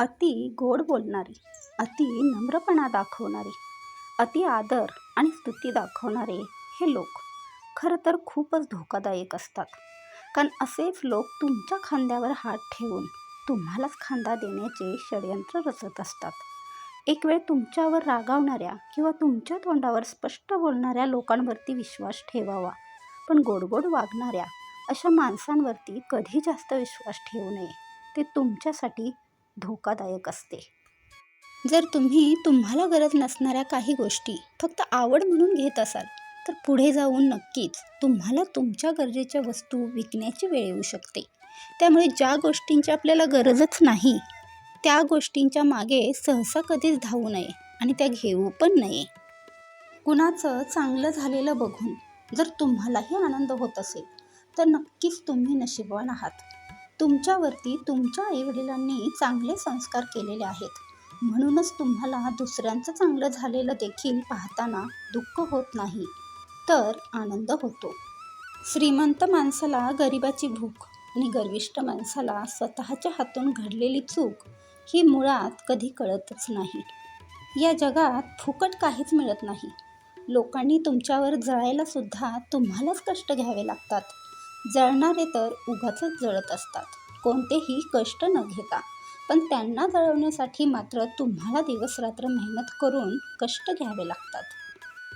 अति गोड बोलणारी अति नम्रपणा दाखवणारी अति आदर आणि स्तुती दाखवणारे हे लोक खरं तर खूपच धोकादायक असतात. कारण असेच लोक तुमच्या खांद्यावर हात ठेवून तुम्हालाच खांदा देण्याचे षडयंत्र रचत असतात. एक वेळ तुमच्यावर रागावणाऱ्या किंवा तुमच्या तोंडावर स्पष्ट बोलणाऱ्या लोकांवरती विश्वास ठेवावा पण गोड गोड वागणाऱ्या अशा माणसांवरती कधी जास्त विश्वास ठेवू नये ते तुमच्यासाठी धोकादायक असते. जर तुम्ही तुम्हाला गरज नसणाऱ्या काही गोष्टी फक्त आवड म्हणून घेत असाल तर पुढे जाऊन नक्कीच तुम्हाला तुमच्या गरजेच्या वस्तू विकण्याची वेळ येऊ शकते. त्यामुळे ज्या गोष्टींची आपल्याला गरजच नाही त्या गोष्टींच्या मागे सहसा कधीच धावू नये आणि त्या घेऊ पण नये. कुणाचं चांगलं झालेलं बघून जर तुम्हालाही आनंद होत असेल तर नक्कीच तुम्ही नशीबवान आहात. तुमच्यावरती तुमच्या आईवडिलांनी चांगले संस्कार केलेले आहेत. म्हणूनच तुम्हाला दुसऱ्यांचं चांगलं झालेलं देखील पाहताना दुःख होत नाही तर आनंद होतो. श्रीमंत माणसाला गरिबाची भूक आणि गर्विष्ट माणसाला स्वतःच्या हातून घडलेली चूक ही मुळात कधी कळतच नाही. या जगात फुकट काहीच मिळत नाही. लोकांनी तुमच्यावर जळायला सुद्धा तुम्हालाच कष्ट घ्यावे लागतात. जळणारे तर उगाच जळत असतात. कोणतेही कष्ट न घेता. पण त्यांना जळवण्यासाठी मात्र तुम्हाला दिवसरात्र मेहनत करून कष्ट घ्यावे लागतात.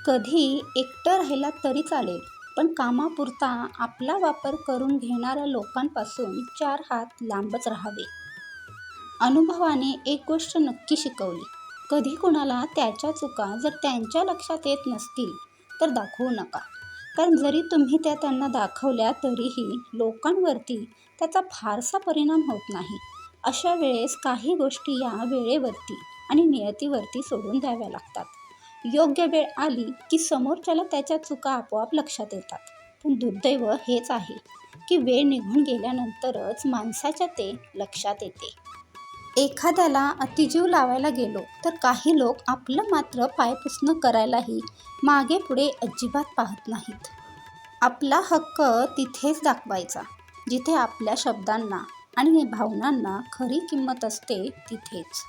कधी एकटं राहिला तरी चालेल पण कामापुरता आपला वापर करून घेणाऱ्या लोकांपासून चार हात लांबच राहावे. अनुभवाने एक गोष्ट नक्की शिकवली. कधी कोणाला त्याच्या चुका जर त्यांच्या लक्षात येत नसतील तर दाखवू नका. कारण जरी तुम्ही त्या त्यांना दाखवल्या तरीही लोकांवरती त्याचा फारसा परिणाम होत नाही. अशा वेळेस काही गोष्टी या वेळेवरती आणि नियतीवरती सोडून द्याव्या लागतात. योग्य वेळ आली की समोरच्याला त्याच्या चुका आपोआप लक्षात येतात. पण दुर्दैव हेच आहे की वेळ निघून गेल्यानंतरच माणसाच्या ते लक्षात येते. एखाद्याला अतिजीव लावायला गेलो तर काही लोक आपलं मात्र पायपुसणं करायलाही मागे पुढे अजिबात पाहत नाहीत. आपला हक्क तिथेच दाखवायचा जिथे आपल्या शब्दांना आणि भावनांना खरी किंमत असते तिथेच.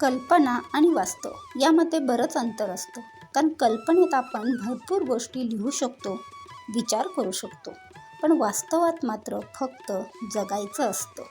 कल्पना आणि वास्तव यामध्ये बरंच अंतर असतं कारण कल्पनेत आपण भरपूर गोष्टी लिहू शकतो विचार करू शकतो पण वास्तवात मात्र फक्त जगायचं असतं.